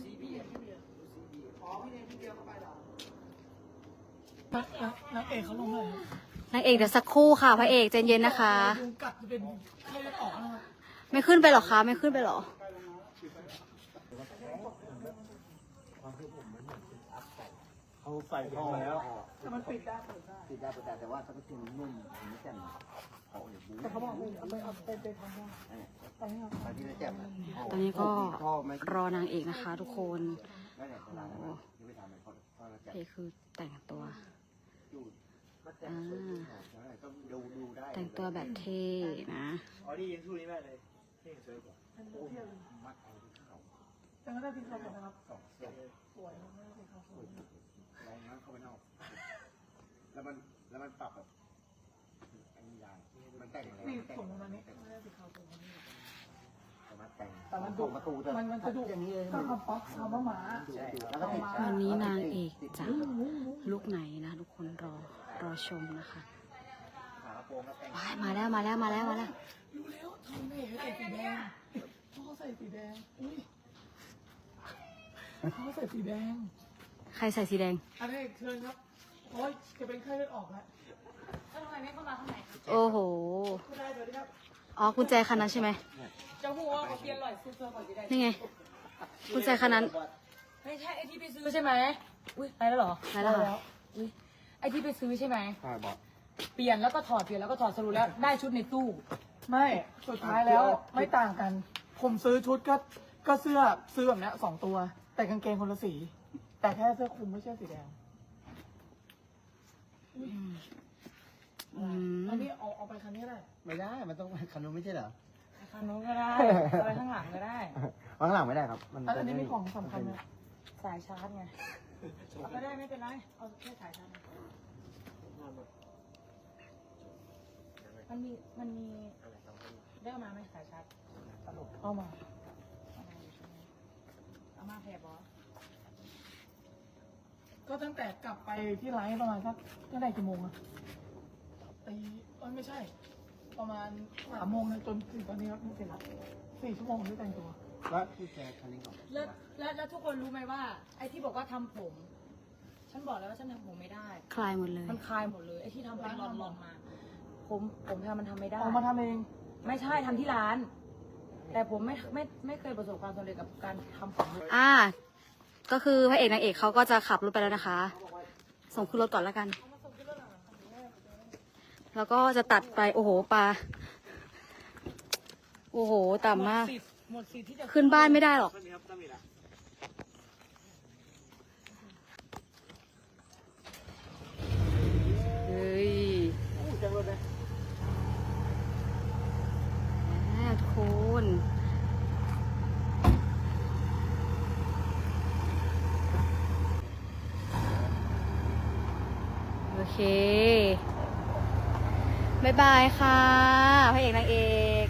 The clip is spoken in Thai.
ซีบีอ๋อพี่เนมพี่เดียวเข้าไปเหรอนักนักนักเอกเขาลงเลยนางเอกเดี๋ยวสักครู่ค่ะพระเอกใจเย็นนะคะ ยุงกัดจะเป็นไข้เลือดออกนะครับไม่ขึ้นไปหรอคะ ไม่ขึ้นไปหรอเขาใส่ทองแล้วแต่มันปิดได้เปิดได้ติดได้เปิดได้แต่ว่าถ้าเป็นนุ่มนุ่มไม่แจ่มเขาอย่าบู๊แต่เขาบอกว่าเอาไปเอาไปไปทำได้ไปให้เอาบางทีไม่แจ่มตอนนี้ก็ชอบไหมรอนางเอกนะคะ ทุกคนไม่เนี่ยเวลานั้นที่ไปทำเป็นคนพอเราพแจ่มระเอกคือแต่งตัวอยู่มาแจ่มสวยดีก็ดูดูได้แต่งตัวแบบเท่นะอ๋อนี่ยิงสู้นี้แม่เลยนี่สวยกว่าเป็นเที่ยวมัดเอาที่เขาแต่ก็ได้ทิ้งเขาเลยนะครับสองเส้นสวยมากเลยครับสวย ลองนั้นเข้าไปนอก แล้วมันแล้วมันปรับแบบอันนี้ยางมันแต่งอะไรนี่แต่งส่งมานี้ไม่ได้ติดเขาส่งมานี้สามารถแต่งแต่มันส่ดุงประตูแต่มันมันจะดุอย่างนี้เลยก็คำป๊อกคำว่าหมาใช่แล้วก็ติดวันนี้นางเอกจะลุกไหนนะทุกคนรอรอชมนะคะฝากระโปรงก็แต่งว้ายมาแล้วมาแล้วมาแล้วมาแล้วรู้แล้วทำไมใส่สีแดงพ่อใส่สีแดงอุ้ยพ่อใส่สีแดง ใครใส่สีแดง อันนี้เชิญครับ โอ้ยจะเป็นไข้เลือดออกแล้วโอ้โห คุณได้เดี๋ยวนี้ครับอ๋อกุญแจคันนั้นใช่ไหม จะหัวเอาเปลี่ยนหลอยซื้อเสื้อก่อนจะได้นี่ไง กุญแจคันนั้น ไม่ใช่ไอที่ไปซื้อใช่ไหมอุ้ยไปแล้วเหรอได้แล้วค่ะ อุ้ยไอที่ไปซื้อใช่ไหม ใช่บอกเปลี่ยนแล้วก็ถอดเปลี่ยนแล้วก็ถอดสรุปแล้วได้ชุดในตู้ ไม่สุดท้ายแล้วไม่ต่างกัน ผมซื้อชุดก็ก็เสื้อซื้อแบบเนี้ยสองตัว แต่กางเกงคนละสี แต่แค่เสื้อคลุมไม่ใช่สีแดงอืมอันนี้เอาเอาไปคันนี้ได้ไม่ได้ มันต้องคันนู้นไม่ใช่เหรอข้างนู้นก็ได้เอาไปข้างหลังก็ได้ข้างหลังไม่ได้ครับ มันอันนี้มีของสำคัญไหมสายชาร์จไงเอาก็ได้ไม่เป็นไร เอาแค่สายชาร์จมันมีมันมีได้เอามาไหมสายชาร์จเอามา เอามาอยู่ใช่ไหมเอามาแพบอ ก็ตั้งแต่กลับไปที่ไลฟ์ประมาณสักตั้งแต่กี่โมงอะตีเอ้ยไม่ใช่ ประมาณสามโมงเลยจนถึงตอนนี้ครับนี่เสร็จแล้วสี่ชั่วโมงที่แต่งตัว แล้วพี่แจคันนี้ก่อนแล้วแล้วแล้วทุกคนรู้ไหมว่า ไอ้ที่บอกว่าทำผม ฉันบอกแล้วว่าฉันทำผมไม่ได้ คลายหมดเลย มันคลายหมดเลยไอ้ที่ทำเป็นหลอนๆมา ผมผมทำมันทำไม่ได้เอามาทำเอง ไม่ใช่ทำที่ร้าน แต่ผมไม่ไม่ไม่เคยประสบความสำเร็จกับการทำผมเลย อ่า ก็คือพระเอกนางเอกเขาก็จะขับรถไปแล้วนะคะ ส่งขึ้นรถก่อนแล้วกัน แล้วก็จะตัดไปโอ้โหปลาโอ้โหต่ำมากหดสิทธิ์หมดสิทธิ์ที่จะขึ้นบ้านไม่ได้หรอกต้นนี้ครับต้นนี้ละ เฮ้ยแม่ทุกคนโอ เค บ๊ายบายค่ะพระเอกนางเอก